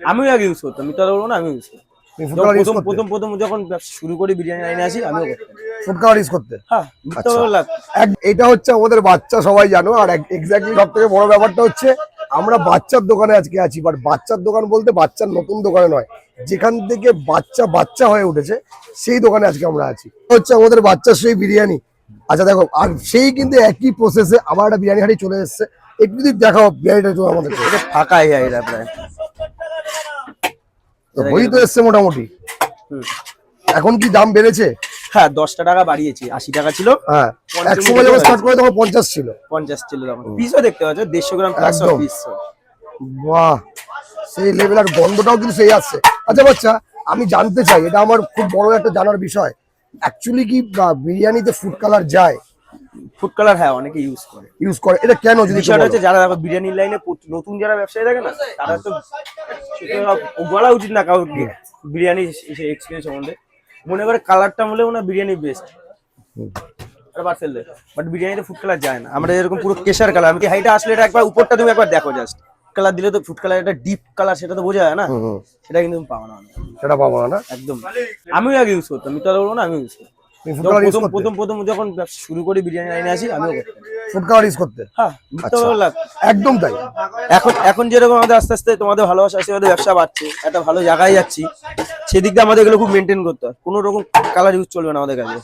আমিও আগে ইউজ করতাম তো বলব না আমি ইউজ করতাম। প্রথম প্রথম প্রথম যখন শুরু করি বিরিয়ানি লাইনে আসি আমিও ফুড কালার ইউজ করতে? হ্যাঁ মিথ্যা আচ্ছা। এটা হচ্ছে আমাদের বাচ্চা সবাই জানো আর এক্স্যাক্টলি সব থেকে বড় ব্যাপারটা হচ্ছে আমরা বাচ্চার দোকানে আজকে আছি বাট বাচ্চার দোকান বলতে বাচ্চার নতুন দোকানে নয় যেখান থেকে বাচ্চা বাচ্চা হয়ে উঠেছে সেই দোকানে আজকে আমরা আছি। হচ্ছে আমাদের বাচ্চার সেই বিরিয়ানি। আচ্ছা দেখো আর সেই কিন্তু একই প্রসেসে আবার একটা বিরিয়ানি হাঁড়ি চলে এসেছে। একটু যদি দেখাও বিরিয়ানিটা একটু আমাদের ফাঁকা হয় এটা প্রায়। বই তো এসছে মোটামুটি। এখন কি দাম বেড়েছে? হ্যাঁ দশটা টাকা বাড়িয়েছি আশি টাকা ছিল। হ্যাঁ এক সময় যখন স্টার্ট করে তখন পঞ্চাশ ছিল। পঞ্চাশ ছিল তখন পিসও দেখতে পাচ্ছ দেড়শো গ্রাম একদম। বাহ সেই লেভেল আর গন্ধটাও কিন্তু সেই আসছে। আচ্ছা বাচ্চা আমি জানতে চাই এটা আমার খুব বড় একটা জানার বিষয়। অ্যাকচুয়ালি কি বিরিয়ানিতে ফুড কালার যায়? ফুড কালার হ্যাঁ অনেকে ইউজ করে। ইউজ করে। এটা কেন যদি বিষয়টা হচ্ছে যারা দেখো বিরিয়ানির লাইনে নতুন যারা ব্যবসায়ী থাকে না তারা তো বলা উচিত না কাউকে বিরিয়ানি এক্সপিরিয়েন্স সম্বন্ধে। মনে করে কালারটা হলেও না বিরিয়ানি বেস্ট পার্সেল বাট বিরিয়ানিতে ফুড কালার যায় না। আমরা এরকম পুরো কেশার কালার আমি হাইটা আসলে এটা একবার উপরটা তুমি একবার দেখো জাস্ট কালার দিলে তো ফুড কালার একটা ডিপ কালার সেটা তো বোঝা যায় না। সেটা কিন্তু পাবো না। সেটা পাবো না একদম। আমিও আগে ইউজ করতাম বলব না আমি ইউজ করতাম। প্রথম প্রথম যখন শুরু করি বিরিয়ানি লাইনে আসি আমিও ফুড কালার ইউজ করতে? হ্যাঁ আচ্ছা। একদম তাই। এখন এখন যেরকম আমাদের আস্তে আস্তে তোমাদের ভালোবাসা আমাদের ব্যবসা বাড়ছে একটা ভালো জায়গায় যাচ্ছি সেদিক দিয়ে আমাদের এগুলো খুব মেনটেন করতে হয়। কোনো রকম কালার ইউজ চলবে না আমাদের কাছে।